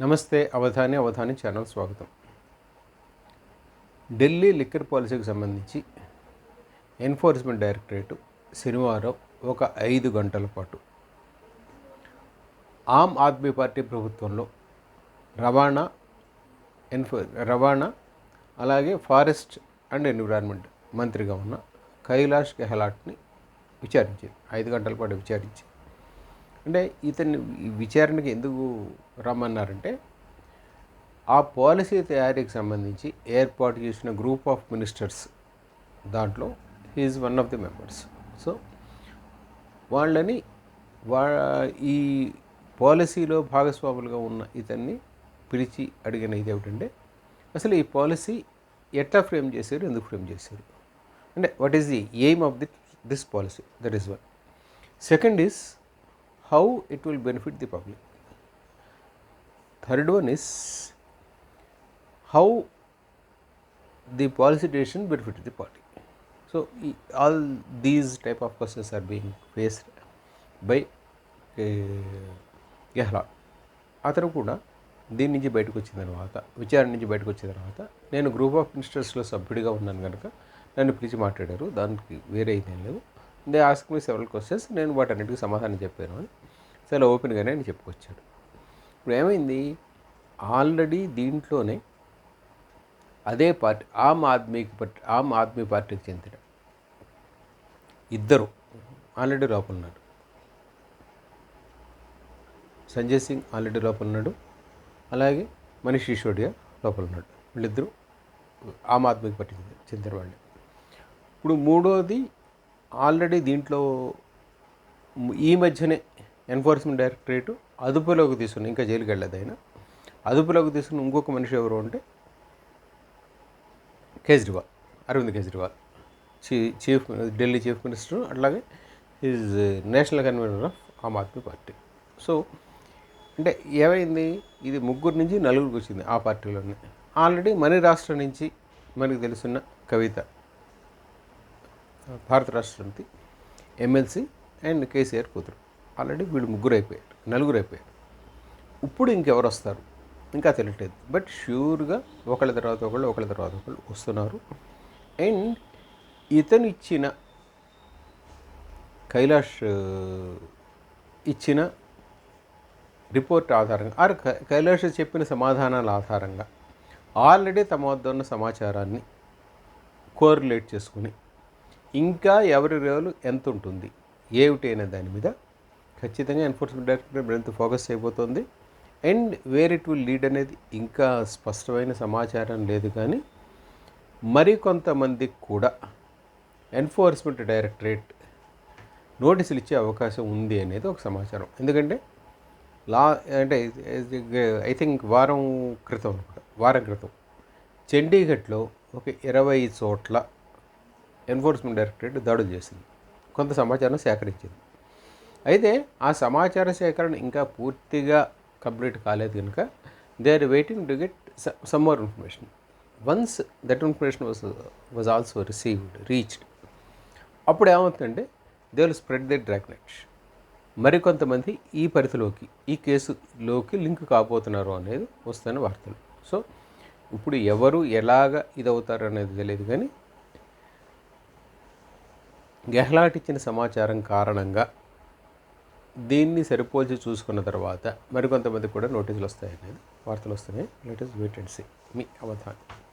నమస్తే అవధాని అవధాని ఛానల్ స్వాగతం. ఢిల్లీ లిక్కర్ పాలసీకి సంబంధించి ఎన్ఫోర్స్మెంట్ డైరెక్టరేట్ శనివారం ఒక ఐదు గంటల పాటు ఆమ్ ఆద్మీ పార్టీ ప్రభుత్వంలో రవాణా ఎన్ఫో రవాణా అలాగే ఫారెస్ట్ అండ్ ఎన్విరాన్మెంట్ మంత్రిగా ఉన్న కైలాష్ గెహ్లాట్ని విచారించింది ఐదు గంటల పాటు విచారించి. అంటే ఇతన్ని విచారణకి ఎందుకు రమ్మన్నారంటే ఆ పాలసీ తయారీకి సంబంధించి ఏర్పాటు చేసిన గ్రూప్ ఆఫ్ మినిస్టర్స్ దాంట్లో he is one of the members. So వాళ్ళని వా ఈ పాలసీలో భాగస్వాములుగా ఉన్న ఇతన్ని పిలిచి అడిగిన ఇది ఏమిటంటే అసలు ఈ పాలసీ ఎట్లా ఫ్రేమ్ చేశారు ఎందుకు ఫ్రేమ్ చేశారు? అంటే what is the aim of the this policy that is one second is how it will benefit the public Third one is how the policy decision benefit the party. So e- all these type of questions are being faced by Gehlot. అతను కూడా దీని నుంచి బయటకు వచ్చిన తర్వాత విచారణ నుంచి బయటకు వచ్చిన తర్వాత నేను గ్రూప్ ఆఫ్ మినిస్టర్స్లో సభ్యుడిగా ఉన్నాను కనుక నన్ను పిలిచి మాట్లాడారు. దానికి వేరే ఇదేం లేదు. They ask me several questions. నేను వాటన్నిటికీ సమాధానం చెప్పాను అని చాలా ఓపెన్గానే అని చెప్పుకొచ్చాడు. ఇప్పుడు ఏమైంది ఆల్రెడీ దీంట్లోనే అదే పార్టీ ఆమ్ ఆద్మీకి పార్టీ ఆమ్ ఆద్మీ పార్టీకి చెందిన ఇద్దరు ఆల్రెడీ లోపల ఉన్నారు. సంజయ్ సింగ్ ఆల్రెడీ లోపల ఉన్నాడు. అలాగే మనీష్ సిసోడియా లోపల ఉన్నాడు. వీళ్ళిద్దరూ ఆమ్ ఆద్మీకి పార్టీ చెందిన వాళ్ళు. ఇప్పుడు మూడోది ఆల్రెడీ దీంట్లో ఈ మధ్యనే ఎన్ఫోర్స్మెంట్ డైరెక్టరేట్ అదుపులోకి తీసుకుని ఇంకా జైలుకి వెళ్ళలేదు ఆయన. అదుపులోకి తీసుకుని ఇంకొక మనిషి ఎవరు అంటే కేజ్రీవాల్ అరవింద్ కేజ్రీవాల్. చీ చీఫ్ ఢిల్లీ చీఫ్ మినిస్టర్ అట్లాగే is national convenor of Aam Aadmi party. So అంటే ఏమైంది? ఇది ముగ్గురు నుంచి నలుగురికి వచ్చింది ఆ పార్టీలోనే. ఆల్రెడీ మన రాష్ట్రం నుంచి మనకు తెలుసున్న కవిత భారత రాష్ట్రానికి ఎమ్మెల్సీ అండ్ కేసీఆర్ కూతురు. ఆల్రెడీ వీళ్ళు ముగ్గురు అయిపోయారు నలుగురు అయిపోయారు ఇప్పుడు ఇంకెవరు వస్తారు? ఇంకా తెలియట్లేదు. బట్ ష్యూర్గా ఒకళ్ళ తర్వాత ఒకళ్ళు ఒకళ్ళ తర్వాత ఒకళ్ళు వస్తున్నారు. అండ్ ఇతను ఇచ్చిన కైలాష్ ఇచ్చిన రిపోర్ట్ ఆధారంగా ఆర్ కైలాష్ చెప్పిన సమాధానాల ఆధారంగా ఆల్రెడీ తమ వద్ద ఉన్న సమాచారాన్ని కోరిలేట్ చేసుకుని ఇంకా ఎవరి రోలు ఎంత ఉంటుంది ఏమిటి అనే దాని మీద ఖచ్చితంగా ఎన్ఫోర్స్మెంట్ డైరెక్టరేట్ మరింత ఫోకస్ అయిపోతుంది. And where it will lead అనేది ఇంకా స్పష్టమైన సమాచారం లేదు కానీ మరికొంతమందికి కూడా ఎన్ఫోర్స్మెంట్ డైరెక్టరేట్ నోటీసులు ఇచ్చే అవకాశం ఉంది అనేది ఒక సమాచారం. ఎందుకంటే లా అంటే ఐ థింక్ వారం క్రితం వారం క్రితం చండీగఢ్లో ఒక ఇరవై చోట్ల ఎన్ఫోర్స్మెంట్ డైరెక్టరేట్ దాడులు చేసింది. కొంత సమాచారం సేకరించింది. అయితే ఆ సమాచార సేకరణ ఇంకా పూర్తిగా కంప్లీట్ కాలేదు కనుక they are waiting to get some more information once that information was was also received reached అప్పుడు ఏమవుతుందంటే they will spread the drag net మరికొంతమంది ఈ పరిధిలోకి ఈ కేసులోకి లింక్ కాబోతున్నారు అనేది వస్తున్న వార్తలు. సో ఇప్పుడు ఎవరు ఎలాగ ఇదవుతారు అనేది తెలియదు కానీ గెహ్లాట్ ఇచ్చిన సమాచారం కారణంగా దీన్ని సరిపోల్చి చూసుకున్న తర్వాత మరికొంతమంది కూడా నోటీసులు వస్తాయనేది వార్తలు వస్తున్నాయి. Let wait and see me Avadhanam.